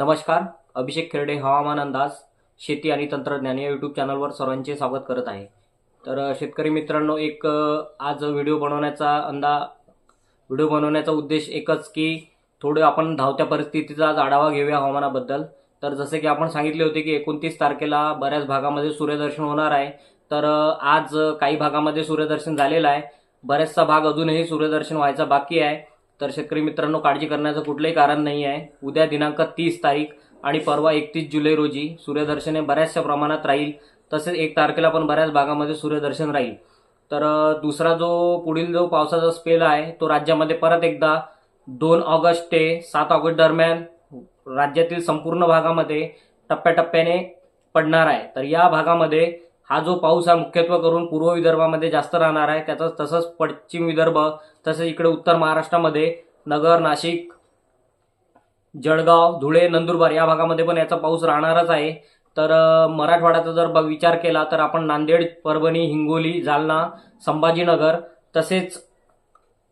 नमस्कार अभिषेक खेरडे हवामान अंदाज शेती आणि तंत्रज्ञान या यूट्यूब चॅनलवर सर्वांचे स्वागत करत आहे. तर शेतकरी मित्रांनो एक आज व्हिडिओ बनवण्याचा अंदा व्हिडिओ बनवण्याचा उद्देश एकच की थोडं आपण धावत्या परिस्थितीचा आज आढावा घेऊया हवामानाबद्दल. तर जसे की आपण सांगितले होते की एकोणतीस तारखेला बऱ्याच भागामध्ये सूर्यदर्शन होणार आहे. तर आज काही भागामध्ये सूर्यदर्शन झालेलं आहे. बऱ्याचसा भाग अजूनही सूर्यदर्शन व्हायचा बाकी आहे. तर शेतकरी मित्रांनो काळजी करण्याचं कुठलंही कारण नाही आहे. उद्या दिनांक तीस तारीख आणि परवा एकतीस जुलै रोजी सूर्यदर्शन हे बऱ्याचशा प्रमाणात राहील. तसेच एक तारखेला पण बऱ्याच भागामध्ये सूर्यदर्शन राहील. तर दुसरा जो पुढील जो पावसाचा स्पेल आहे तो राज्यामध्ये परत एकदा दोन ऑगस्ट ते सात ऑगस्ट दरम्यान राज्यातील संपूर्ण भागामध्ये टप्प्याटप्प्याने पडणार आहे. तर या भागामध्ये हा जो पाऊस आहे मुख्यत्वे करून पूर्व विदर्भामध्ये जास्त राहणार आहे. त्याचा तसंच पश्चिम विदर्भ तसेच इकडे उत्तर महाराष्ट्रामध्ये नगर नाशिक जळगाव धुळे नंदुरबार या भागामध्ये पण याचा पाऊस राहणारच आहे. तर मराठवाड्याचा जर विचार केला तर आपण नांदेड परभणी हिंगोली जालना संभाजीनगर तसेच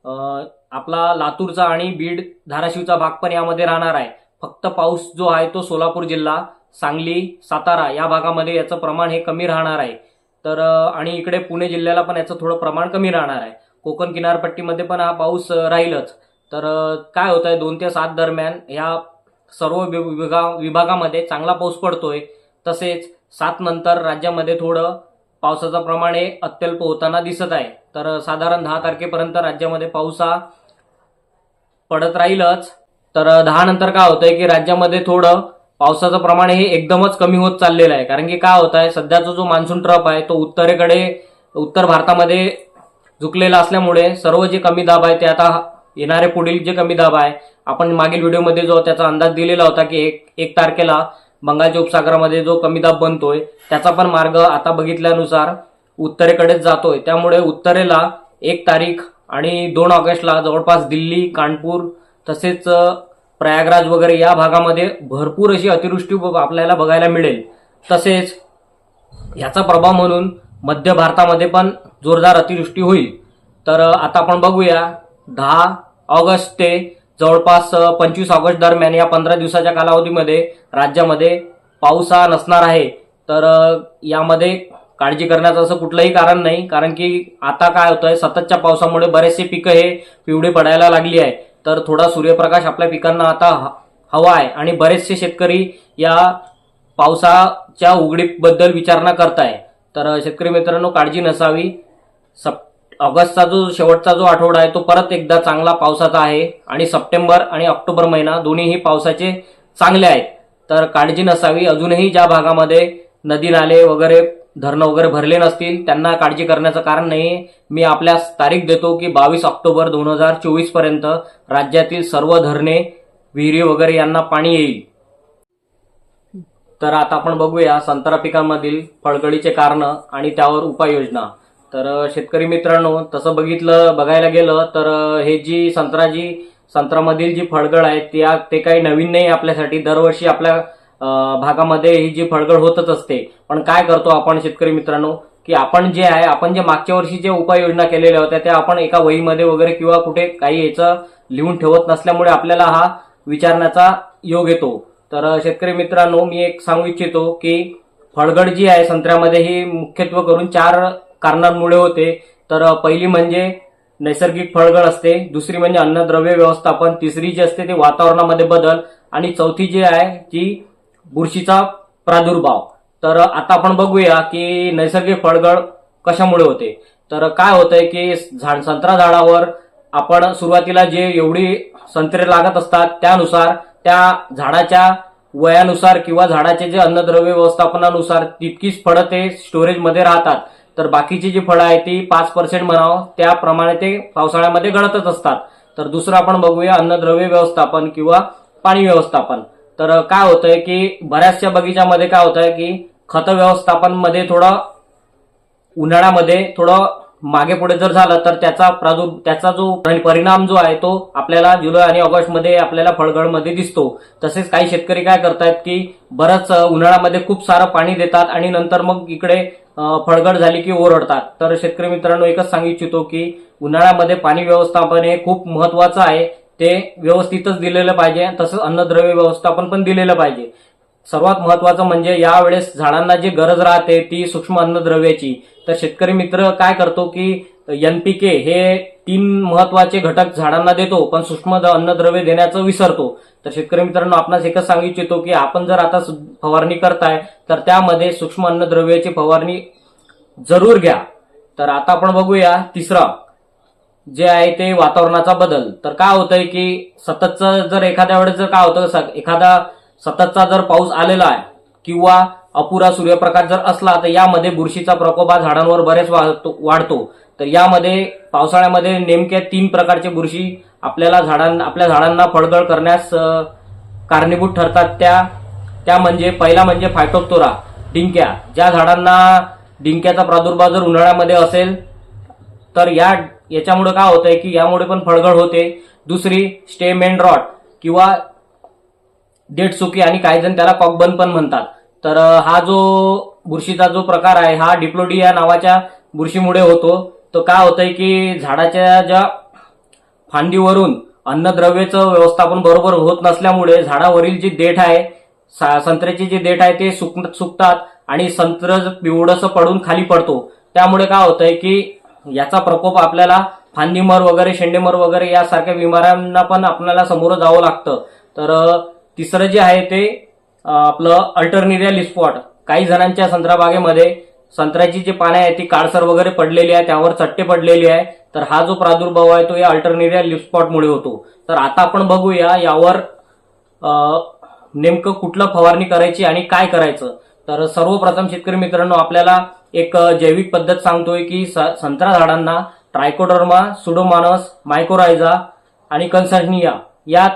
आपला लातूरचा आणि बीड धाराशिवचा भाग पण यामध्ये राहणार आहे. फक्त पाऊस जो आहे तो सोलापूर जिल्हा सांगली सातारा या भागामध्ये याचं प्रमाण हे कमी राहणार आहे. तर आणि इकडे पुणे जिल्ह्याला पण याचं थोडं प्रमाण कमी राहणार आहे. कोकण किनारपट्टीमध्ये पण हा पाऊस राहीलच. तर काय होत आहे दोन ते सात दरम्यान ह्या सर्व विभागा विभागामध्ये चांगला पाऊस पडतोय. तसेच सात नंतर राज्यामध्ये थोडं पावसाचं प्रमाण हे अत्यल्प होताना दिसत आहे. तर साधारण दहा तारखेपर्यंत राज्यामध्ये पाऊस हा पडत राहीलच. तर दहा नंतर काय होतंय की राज्यामध्ये थोडं पावसाचं प्रमाण हे एकदमच कमी होत चाललेलं आहे. कारण की काय होत आहे सध्याचा जो मान्सून ट्रप आहे तो उत्तरेकडे उत्तर भारतामध्ये झुकलेला असल्यामुळे सर्व जे कमी दाब आहे ते आता येणारे पुढील जे कमी दाब आहे आपण मागील व्हिडिओमध्ये जो त्याचा अंदाज दिलेला होता की एक एक तारखेला बंगालच्या उपसागरामध्ये जो कमी दाब बनतोय त्याचा पण मार्ग आता बघितल्यानुसार उत्तरेकडेच जातोय. त्यामुळे उत्तरेला एक तारीख आणि दोन ऑगस्टला जवळपास दिल्ली कानपूर तसेच प्रयागराज वगैरे या भागामध्ये भरपूर अशी अतिवृष्टी आपल्याला बघायला मिळेल. तसेच याचा प्रभाव म्हणून मध्य भारतामध्ये पण जोरदार अतिवृष्टी होईल. तर आता आपण बघूया दहा ऑगस्ट ते जवळपास पंचवीस ऑगस्ट दरम्यान या पंधरा दिवसाच्या कालावधीमध्ये राज्यामध्ये पाऊस हा नसणार आहे. तर यामध्ये काळजी करण्याचं असं कुठलंही कारण नाही कारण की आता काय होतंय सततच्या पावसामुळे बरेचसे पिकं हे पिवळे पडायला लागली आहे. तर थोडा सूर्यप्रकाश आपल्या पिकांना आता ह- हवा आहे आणि बरेचसे शेतकरी या पावसाच्या उघडीबद्दल विचारणा करताय. तर शेतकरी मित्रांनो काळजी नसावी. सप ऑगस्टचा जो शेवटचा जो आठवडा आहे तो परत एकदा चांगला पावसाचा आहे. आणि सप्टेंबर आणि ऑक्टोबर महिना दोन्हीही पावसाचे चांगले आहेत. तर काळजी नसावी. अजूनही ज्या भागामध्ये नदी नाले वगैरे धरणं वगैरे भरले नसतील त्यांना काळजी करण्याचं कारण नाही मी आपल्यास तारीख देतो की बावीस ऑक्टोबर दोन हजार चोवीसपर्यंत राज्यातील सर्व धरणे विहिरी वगैरे यांना पाणी येईल. तर आता आपण बघूया संत्रा पिकांमधील फळगळीचे कारण आणि त्यावर उपाययोजना. तर शेतकरी मित्रांनो तसं बघितलं बघायला गेलं तर हे जी संत्रा जी संत्रामधील जी फळगळ आहे त्या ते काही नवीन नाही आपल्यासाठी. दरवर्षी आपल्या भागामध्ये ही जी फळगळ होतच असते. पण काय करतो आपण शेतकरी मित्रांनो की आपण जे आहे आपण जे मागच्या वर्षी जे उपाययोजना केलेल्या होत्या त्या आपण एका वहीमध्ये वगैरे किंवा कुठे काही याचं लिहून ठेवत नसल्यामुळे आपल्याला हा विचारण्याचा योग येतो. तर शेतकरी मित्रांनो मी एक सांगू इच्छितो की फळगड जी आहे संत्र्यामध्ये ही मुख्यत्वे करून चार कारणांमुळे होते. तर पहिली म्हणजे नैसर्गिक फळगळ असते. दुसरी म्हणजे अन्नद्रव्य व्यवस्थापन. तिसरी जी असते ते वातावरणामध्ये बदल. आणि चौथी जी आहे ती बुरशीचा प्रादुर्भाव. तर आता आपण बघूया की नैसर्गिक फळगळ कशामुळे होते. तर काय होतंय की झाड संत्रा झाडावर आपण सुरुवातीला जे एवढी संत्रे लागत असतात त्यानुसार त्या झाडाच्या वयानुसार किंवा झाडाचे जे अन्नद्रव्य व्यवस्थापनानुसार तितकीच फळं ते स्टोरेजमध्ये राहतात. तर बाकीची जी फळं आहेत ती पाच पर्सेंट म्हणावं. त्याप्रमाणे ते पावसाळ्यामध्ये गळतच असतात. तर दुसरं आपण बघूया अन्नद्रव्य व्यवस्थापन किंवा पाणी व्यवस्थापन. तर काय होतंय की बऱ्याचशा बगीच्यामध्ये काय होतंय की खत व्यवस्थापनमध्ये थोडं उन्हाळ्यामध्ये थोडं मागे पुढे जर झालं तर त्याचा प्रादुर् त्याचा जो परिणाम जो आहे तो आपल्याला जुलै आणि ऑगस्टमध्ये आपल्याला फळगळमध्ये दिसतो. तसेच काही शेतकरी काय करतात की बरंच उन्हाळ्यामध्ये खूप सारं पाणी देतात आणि नंतर मग इकडे फळगड फळगळ झाली की ओरडतात. तर शेतकरी मित्रांनो एकच सांगू इच्छितो की उन्हाळ्यामध्ये पाणी व्यवस्थापन हे खूप महत्वाचं आहे. ते व्यवस्थितच दिलेलं पाहिजे. तसंच अन्नद्रव्य व्यवस्थापन पण दिलेलं पाहिजे. सर्वात महत्वाचं म्हणजे यावेळेस झाडांना जी गरज राहते ती सूक्ष्म अन्नद्रव्याची. तर शेतकरी मित्र काय करतो की एनपीके हे तीन महत्त्वाचे घटक झाडांना देतो पण सूक्ष्म अन्नद्रव्य देण्याचं विसरतो. तर शेतकरी मित्रांनो आपणास एकच सांगू इच्छितो की आपण जर आता फवारणी करताय तर त्यामध्ये सूक्ष्म अन्नद्रव्याची फवारणी जरूर घ्या. तर आता आपण बघूया तिसरा जे आहे ते वातावरणाचा बदल. तर काय होतंय की सततचं जर एखाद्या वेळेस जर काय होतं एखादा सततचा जर पाऊस आलेला आहे किंवा अपुरा सूर्यप्रकाश जर असला तर यामध्ये बुरशीचा प्रकोप हा झाडांवर बरेच वाढतो वाढतो. तर यामध्ये पावसाळ्यामध्ये नेमक्या तीन प्रकारचे बुरशी आपल्याला झाडां आपल्या झाडांना फळगळ करण्यास कारणीभूत ठरतात. त्या त्या म्हणजे पहिला म्हणजे फायटोप्तोरा डिंक्या. ज्या झाडांना डिंक्याचा प्रादुर्भाव जर उन्हाळ्यामध्ये असेल तर या याच्यामुळे काय होतंय की यामुळे पण फळगळ होते. दुसरी स्टेम एंड रॉट किंवा डेट सुकी आणि काही जण त्याला कॉकबन पण म्हणतात. तर हा जो बुरशीचा जो प्रकार आहे हा डिप्लोडी या नावाच्या बुरशीमुळे होतो. तो काय होतंय की झाडाच्या ज्या फांदीवरून अन्नद्रव्याचं व्यवस्थापन बरोबर होत नसल्यामुळे झाडावरील जी देठ आहे सा- संत्र्याची जी देठ आहे ते सुक सुकतात आणि संत्र पिवळस पडून खाली पडतो. त्यामुळे काय होतंय की याचा प्रकोप आपल्याला फांदीमर वगैरे शेंडेमर वगैरे यासारख्या बिमाऱ्यांना पण आपल्याला समोर जावं लागतं. तर तिसरं जे आहे ते आपलं अल्टरनेरिया लिस्पॉट काही जणांच्या संत्रा संत्र्याची जी पाने आहे ती काळसर वगैरे पडलेली आहे त्यावर चट्टे पडलेली आहे. तर हा जो प्रादुर्भाव आहे तो या अल्टरनेरिया लिस्पॉटमुळे होतो. तर आता आपण बघूया यावर नेमकं कुठलं फवारणी करायची आणि काय करायचं. तर सर्वप्रथम शेतकरी मित्रांनो आपल्याला एक जैविक पद्धत सांगतोय की स- संत्रा झाडांना ट्रायकोडर्मा सुडोमानस मायकोरायझा आणि कन्सर्निया या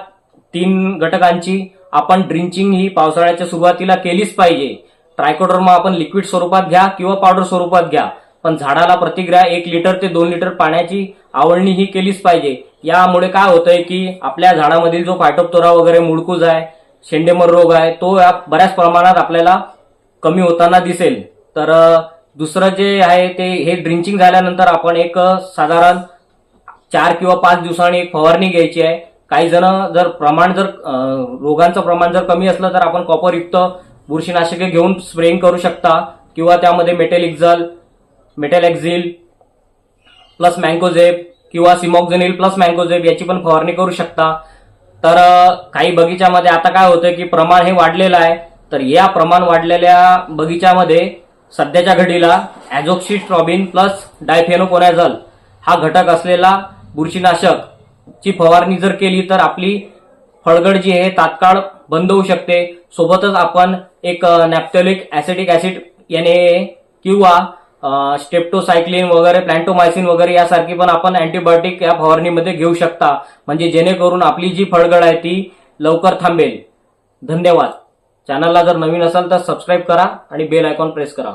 तीन घटकांची आपण ड्रिंचिंग ही पावसाळ्याच्या सुरुवातीला केलीच पाहिजे. ट्रायकोडर्मा आपण लिक्विड स्वरूपात घ्या किंवा पावडर स्वरूपात घ्या. पण झाडाला प्रतिग्रह एक लिटर ते दोन लिटर पाण्याची आवडणी ही केलीच पाहिजे. यामुळे काय होतंय की आपल्या झाडामधील जो फायटोप्तोरा वगैरे मुळकूज आहे शेंडेमर रोग आहे तो या बऱ्याच प्रमाणात आपल्याला कमी होताना दिसेल. तर दुसरं जे आहे ते हे ड्रिंचिंग झाल्यानंतर आपण एक साधारण चार किंवा पाच दिवसांनी एक फवारणी घ्यायची आहे. काही जण जर प्रमाण जर रोगांचं प्रमाण जर कमी असलं तर आपण कॉपरयुक्त बुरशीनाशके घेऊन स्प्रेइंग करू शकता किंवा त्यामध्ये मेटेलिक्झल एक्झल एक्झिल प्लस मँगोझेप किंवा सिमॉक्झेनिल प्लस मँगोझेप याची पण फवारणी करू शकता. तर काही बगीच्यामध्ये आता काय होतं की प्रमाण हे वाढलेलं आहे. तर या प्रमाण वाढलेल्या बगीच्यामध्ये सध्याच्या घडीला ॲझोक्सिस्ट्रॉबिन प्लस डायफेनोकोनॅझल हा घटक असलेला बुरशीनाशक ची फवारणी जर केली तर आपली फळगड जी आहे तात्काळ बंद होऊ शकते. सोबतच आपण एक नॅप्थोलिक ऍसिटिक ऍसिड याने किंवा स्टेप्टोसायक्लिन वगैरे प्लॅन्टोमायसिन वगैरे यासारखी पण आपण अँटीबायोटिक या फवारणीमध्ये घेऊ शकता. म्हणजे जेणेकरून आपली जी फळगड आहे ती लवकर थांबेल. धन्यवाद. चॅनलला जर नवीन असाल तर सबस्क्राईब करा आणि बेल आयकॉन प्रेस करा.